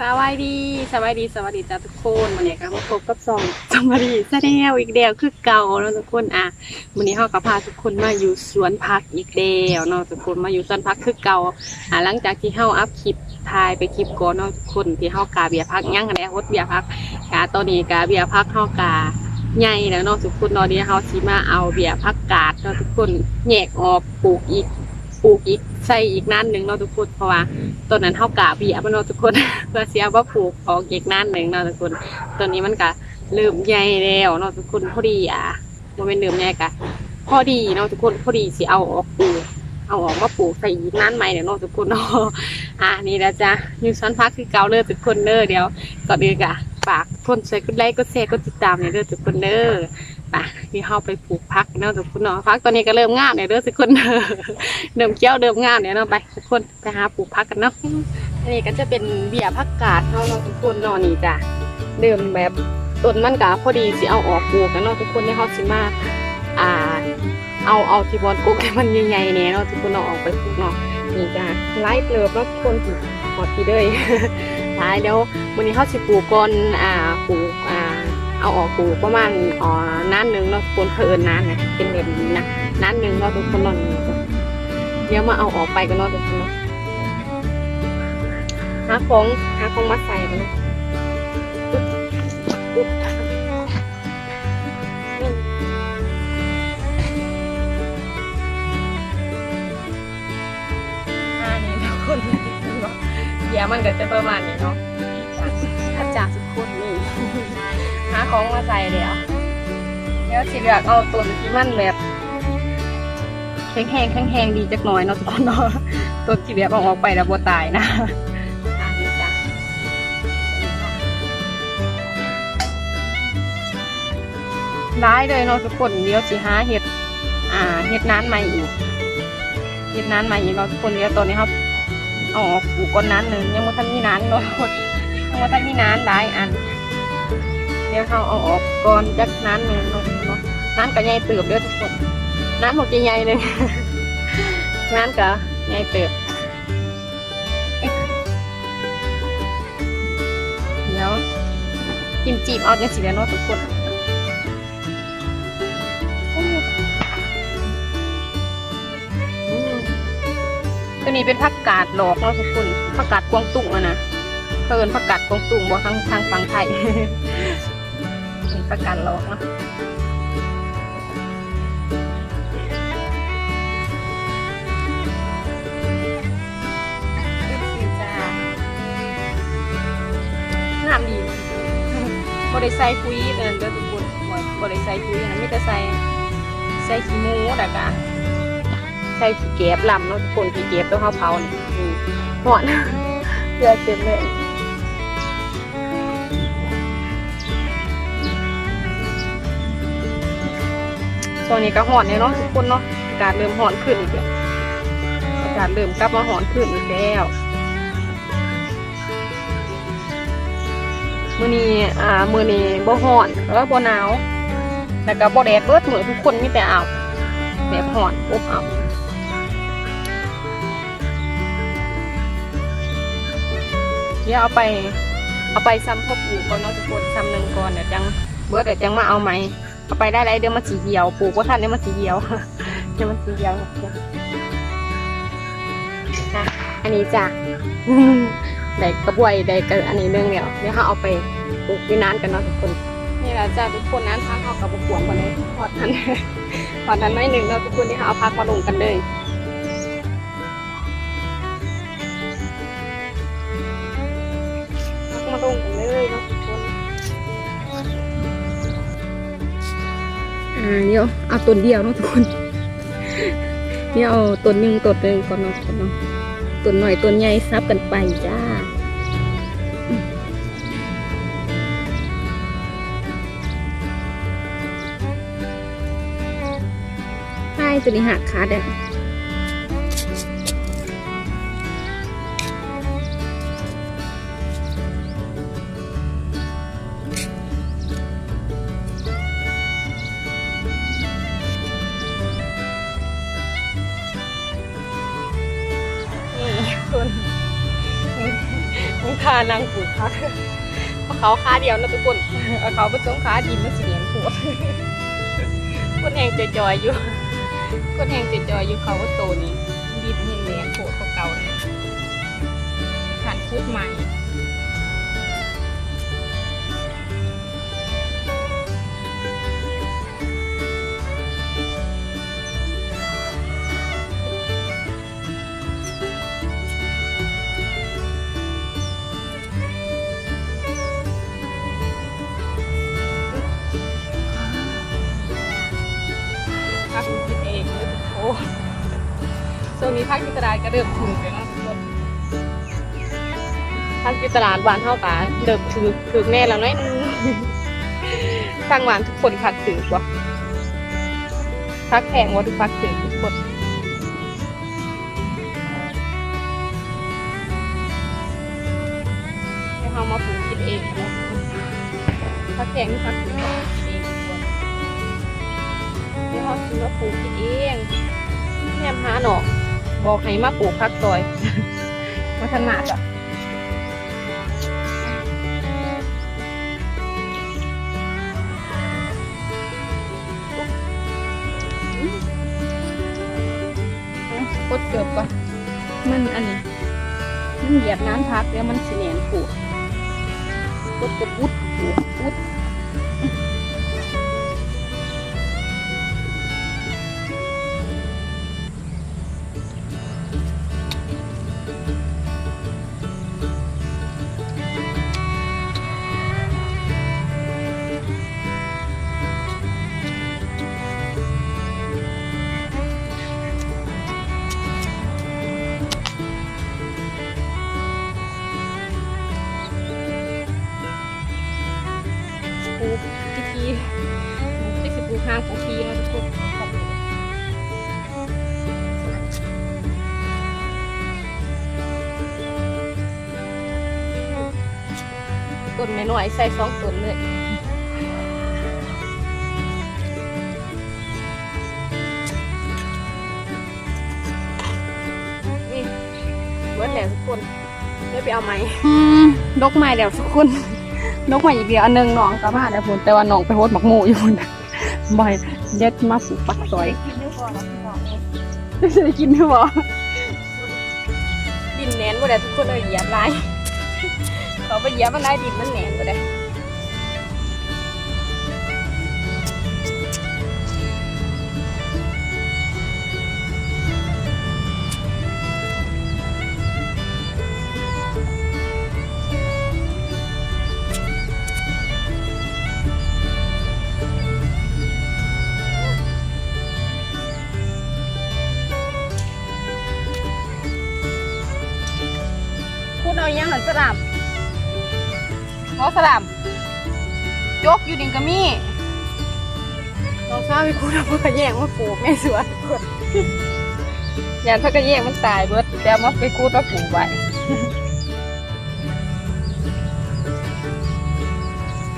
สวัสดีสวัสดีสวัสดีจ้าทุกคนวันนี้ก็มาพบกับซองสวัสดีแสดงอีกเดียวคือเก่าแล้วทุกคนอะวันนี้เฮาก็พาทุกคนมาอยู่สวนพักอีกเดียวเนาะทุกคนมาอยู่สวนพักคือเก่าอะหลังจากที่เฮาอัพคลิปถ่ายไปคลิปก่อนเนาะทุกคนที่เฮากาเบียพักยังแล้วฮดเบียพักกาตอนนี้กาเบียพักเฮากาใหญ่แล้วเนาะทุกคนเนาะเดี๋ยวเฮาสิมาเอาเบียพักกาดเนาะทุกคนแยกออกปลูกอีก ปลูกอีกใส่อีกนั่นหนึ่งเนาะทุกคนเพราะว่าต้นนั้นเท่ากาเบียบเนาะทุกคนเพื่อเสียว่าปลูกออกอีกนั่นหนึ่งเนาะทุกคนต้นนี้มันก็เริ่มใหญ่แล้วเนาะทุกคนพอดีอะมันเป็นเริ่มใหญ่กะพอดีเนาะทุกคนพอดีสิเอาออกปลูกเอาออกมาปลูกใส่อีกนั่นใหม่เดี๋ยวเนาะทุกคนเนาะอะนี่นะจ๊ะยูซันพักคือเกาเลยทุกคนเด้อเดี๋ยวก่อนอื่นกะ ฝากคนช่วยกดไลค์กดแชร์กดติดตามในอยเด้อทุกคนเด้อไปที่เข้าไปปลูกพักเนาะทุกคนเนาะพักตอนนี้ก็เริ่มงามเนี่ยเด้อทุกคนเด้อเดิมเกี้ยวเดิมงามเนี่ยเนาะไปทุกคนไปหาปลูกพักกันเนาะอันนี้ก็จะเป็นเบียร์ผักกาดเนาเนาะทุกคนเนาะนี่จ้ะเดิมแบบต้นมันกะพอดีสิเอาออกปลูกกันเนาะทุกคนที่เขาสิมาอ่าเอาเอาที่บอลกุ๊กให้มันใหญ่ๆเนี่ยเนาะทุกคนเอาออกไปปลูกเนาะนี่จ้ะไล่เติบแล้วทุกคนถือหอดทีเด้ย ท้ายเดี๋ยววันนี้เขาสิปลูกก่อนอ่าปลูกอ่าเอาออกปลูกประมาณอ๋อน้านหนึ่งเนาะคนเพิ่นน้านนะเป็นเด่นนะน้านหนึ่งเนาะทุกคนเนาะนี่จ้ะเดี๋ยวมาเอาออกไปกันเนาะทุกคนเนาะหาของหาของมาใส่กันเนาะ ยวมันก็จะประมาณนี้เนาะถ้าจากทุกคนนี่หาของมาใส่เดี๋ยวเดี๋ยวสิเลือกเอาตัวที่มันแบบแข็งแห้งแข็งแห้งดีจักหน่อยเนาะทุกคนเนาะตัวที่แบบเอาออกไปแล้วบ่ตายนะอ่านี่จ้ะร้ายเลยเนาะทุกคนเดี๋ยวสิหาเห็ดอ่าเห็ดน้านใหม่อีกเห็ดน้านใหม่อีกเนาะทุกคนเดี๋ยวตอนนี้ครับเอาออกปลูก้อนน้นหนึ่งยังไม่ทันมีน้นเนาะทุกคนยังไม่ทันมีน้านได้อัน เดี๋ยวเขาเอาออกก่อนจากนั้นหนึ่งเนาะนาะน้นก็ใหญ่เติบเด้อทุกคนนั้นหมดใหญ่เลยนั้นก็ใหญ่เติบเดี๋ยวจิ้มจีบเอาจังสีแล้วเนาะทุกคน ตัวนี้เป็นผักกาดหลอกเนาะทุกคนผักกาดกวางตุ้งอะนะเพิ่นผักกาดกวางตุ้งบ่ทางทางฝั่งไทยเป็นผักกาดหลอกเนาะจ้างามดีบริใส่ปุ๋ยเดินเด้อทุกคนบ่บริใส่ปุ๋ยนะไม่แต่ใส่ใส่ขี้มูแต่กะ ใส่ขี้เก็บลำเนาะทุกคนขี้เก็บต้องเขาเผานี่นี่หอนเพื่อเต็มเลยตอนนี้ก็หอนเนี่ยเนาะทุกคนเนาะอากาศเริ่มหอนขึ้นอีกแล้วอากาศเริ่มกลับมาหอนขึ้นอีกแล้วมือนี้อ่ามือนี้บ่ร้อนแล้วบ่หนาวแล้วก็บ่แดดเบิดเหมื้อทุกคนมีแต่อ้าวแบบร้อนอบอ้าว เดี๋ยวเอาไป เอาไปซ้ำพบปลูกก่อนเนาะทุกคนซ้ำหนึ่งก่อนเดี๋ยวจังเบิดเดี๋ยวจังมาเอาใหมเอาไปได้ไรเดี๋ยวมันสีเหี่ยวปลูกว่าทันเดี๋ยวมันสีเหี่ยวเดี๋ยวมันสีเหี่ยวอะอันนี้จ้ะได้กระบวยได้กระอันนี้เรื่องเดียวเดี๋ยวเขาเอาไปปลูกที่นานกันเนาะทุกคนนี่แหละจ้าทุกคนนั้นพักเขากับบกวงกันเลยพอดนั้นพอดนั้นไม่หนึ่งเนาะทุกคนที่เขาเอาพักมาลงกันเลย เดี๋ยวเอาต้นเดียวเนาะทุกคนเดี๋ยวเอาต้นหนึ่งต้นเลยก่อนเนาะก่อนเนาะต้นหน่อยต้นใหญ่ซับกันไปจ้าใช่ตัวนี้หักขาดอะ นี่คุณมึงคานางปลูกพักเพราะเขาขาเดียวนะทุกคนเอาเขาไปต้องขาดินมันสีเหลืองปวดคนแหงจอยๆอยู่คนแหงจอยๆอยู่เขาว่าโตนี้ดินแห้งแรงโผล่เขาเก่าเลยขันพูดใหม่ งนี้พักที่ตลาดก็เริ่มถึงแล้วนะทุกคนพักที่ตลาดหวานเท่ากันเริ่มถือถือแน่แล้วน้อยนึงทางหวานทุกคนพักถือกว่พักแพงว่าทุกพักถือทุกคนให้เรามาปลูกกินเองนะพักแพงที่พักถือเองทุกคนที่เขาซื้อมาปลูกกินเองแหมหาหนอก บอกให้มาปลูกพักซอยมาถนัดอะกดเกือบก่อนมันอันนี้ มันเหยียบน้ำพักแล้วมันสีแหนนปลูกกดกดอุดปลูกอุด ทีทีไม่สิปลูกห้างของทีนะทุกคนต้นไม่น้อยใส่สองต้นเลยนี่เบิร์ดแล้วทุกคนได้ไปเอาไหมดกไม้แล้วทุกคน นกมาอีกเดียวอันหนึงน้องกลับมาแล้วพุ่นแต่ว่าน้องไปโฮดหมักหมูอยู่พุ่นบ่อยเด็ดมาปลูกปักซอยจะได้กินหรือเปล่าดินแหนนบ่ได้ทุกคนเลยเหยียบลายเขาไปเหยียบมันได้ดินมันแหนน ด้พูดเอาอีหยังหน่อยสลามขอสลามยกอยู่ดินกะมี่น้องทราบไปพูดเอาพวกกระแยงมาปลูกแม่สวนทุกคนยานพวกกระแยงมันตายเบิดแต่เอามาไปคูดมาปลูกไว้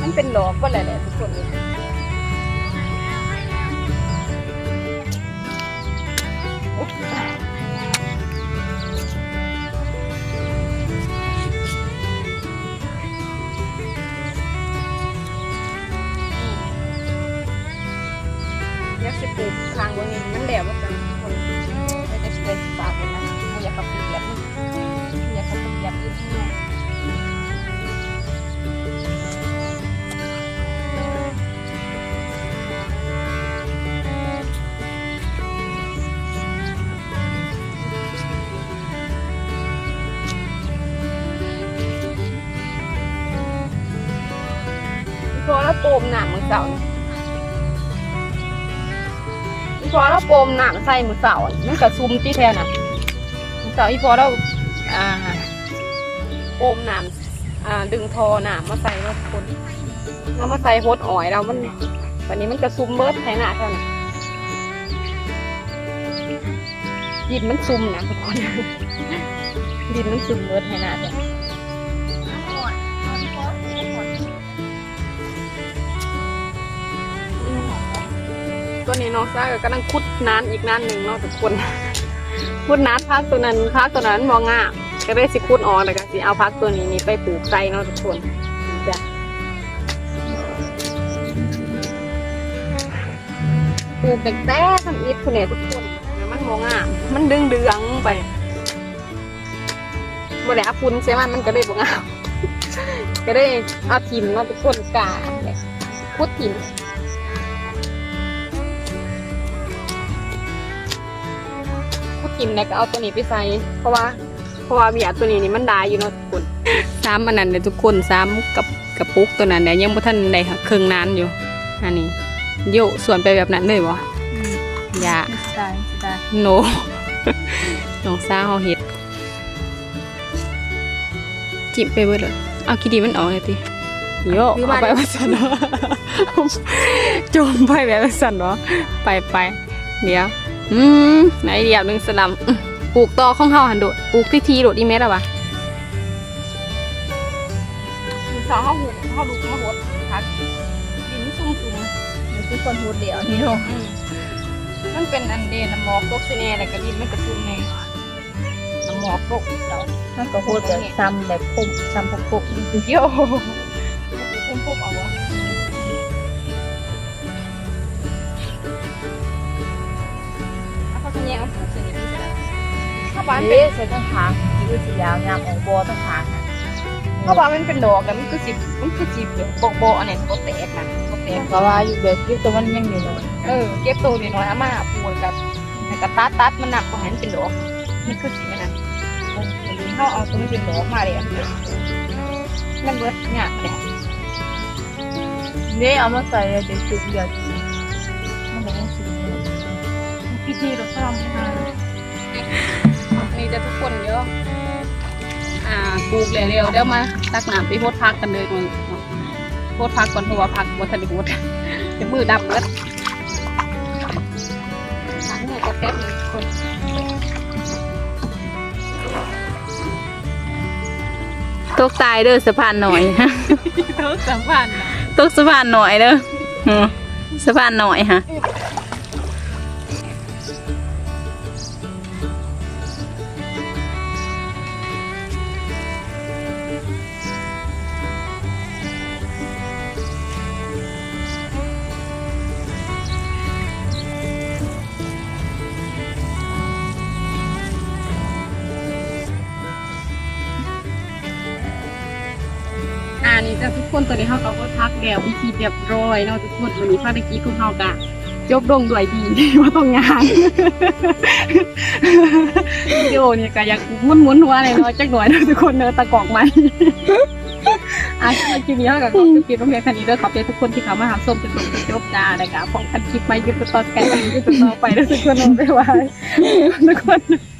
มันเป็นดอกก็แหละแหละทุกคนเลย มหนังใส่มือเสาร์มันกระซุมที่แทนน่ะมือเสาร์อีพอแล้วอ่าโปมหนังอ่า ดึงทอหนังมาใส่แล้วคนแล้วมาใส่โฮดอ่อยแล้วมันวันนี้มันกระซุมเบิร์ดแทนหน้าท่านดินมันซุมนะทุกคนดินมันซุมเบิร์ดแทนหน้าท่าน ตัวนี้น้องซ่าก็กำลังคุดน้ำอีกน้ำหนึ่งเนาะทุกคนคุดน้ำพักตัวนั้นพักตัวนั้นมองง่าก็ได้สิคุดออกแล้วก็สิเอาพักตัวนี้นี่ไปปลูกใส่เนาะทุกคนจ้ะปลูกแต่แต่ทำอิฐคุณเนี่ยทุกคนมันมองอะมันดึงเดืองๆไปบ่ได้เอาปุ้นใช่ไหมมันก็ได้บ่งามก็ได้เอาทิมเนาะทุกคนกาเนี่ยคุ ทิมพูดกินแล้วก็เอาตัวนี้ไปใส่ เพราะว่า เพราะว่าเบียร์ตัวนี้นี่มันได้อยู่เนาะทุกคนซ้ำอันนั้นเลยทุกคนซ้ำกับกับปุ๊กตัวนั้นเนี่ยยังบ่ทันได้ค่ะเครื่องนานอยู่ อันนี้โยส่วนไปแบบนั้นเลยบ่อย่าได้ได้โนน้องสาวเฮาเฮ็ดจิบไปเบิดเลยเอาขี้ดีมันออกเลยติโยเอาไปว่าซั่นเนาะจมไปแบบว่าซั่นเนาะไปไปเดี๋ยว อืมไหนเดียวหนึ่งสลัมอื้อปลูกต่อของเฮาหันโดดปลูกที่ทีโดดอีเมลอะวะสาวเฮาหูเฮาลูกมาหดพักดินซุ่มซุ่มมันคือคนพูดเดียวนี่โหมันเป็นอันเดนน้ำหมอกตกสิเน่แล้วก็ดินมันกระซุ่มเน่น้ำหมอกตกเดามันก็พูดแบบซ้ำแบบพุ่มซ้ำพุกๆเกี่ยวพุ่มพุ่มเอาวะ ถ้าบ้านเป็นเอ๊ะใช้ทั้งทางยืดสียาวยาวของบัวทั้งทางเพราะว่ามันเป็นดอกอะมันคือสิมันคือสิแบบโบโบอันนี้โบแตกนะโบแตกเพราะว่าอยู่แบบยืดตัวมันยังอยู่เลยเออเก็บตัวนิดหน่อยเอามาปูนกับแล้วก็ตัดตัดมันหนักกว่าหันเป็นดอกมันคือสีนั้นอันนี้เขาเอาตัวนี้เป็นดอกมาเลยอะมันเบิดหยาบเลยนี่เอามาใส่เดี๋ยวจุดเดียวมันก็ยังสีพิธีเราทำมา นี่จะทุกคนเยอะอ่าปลูกเร็วๆเดี๋ยวมาตักน้ำไปโพดพักกันเลยมึงโพดพักก่อนเพราะว่าพักวัฒนธรรมจะมือดำเบิดล้างมือก็แป๊บนึงทุกคนตกตายเด้อสะพานหน่อยเขาสัมพันธ์ตกสะพานหน่อยเด้ออืมสะพานหน่อยฮะ อ่านี่จ้ะทุกคนตอนนี้เขาก็พักแล้วพิธีเรียบร้อยเนาะทุกคนวันนี้ภารกิจของเขากะจบลงด้วยดีว่าต้องงานวิดีโอเนี่ยก็อยากมุนมุนหัวเลยเนาะจักหน่อยเนาะทุกคนเนาะตะกอกไหมอะคลิปนี้เขาก็ขอบคุณคลิปโรงเรียนคันนี้ด้วยขอบใจทุกคนที่เขามาหาส้มจนจบจนจบจ้าเลยค่ะพองกันคลิปใหม่คลิปต่อๆกันคลิปต่อไปแล้วทุกคนลงไปไว้ทุกคน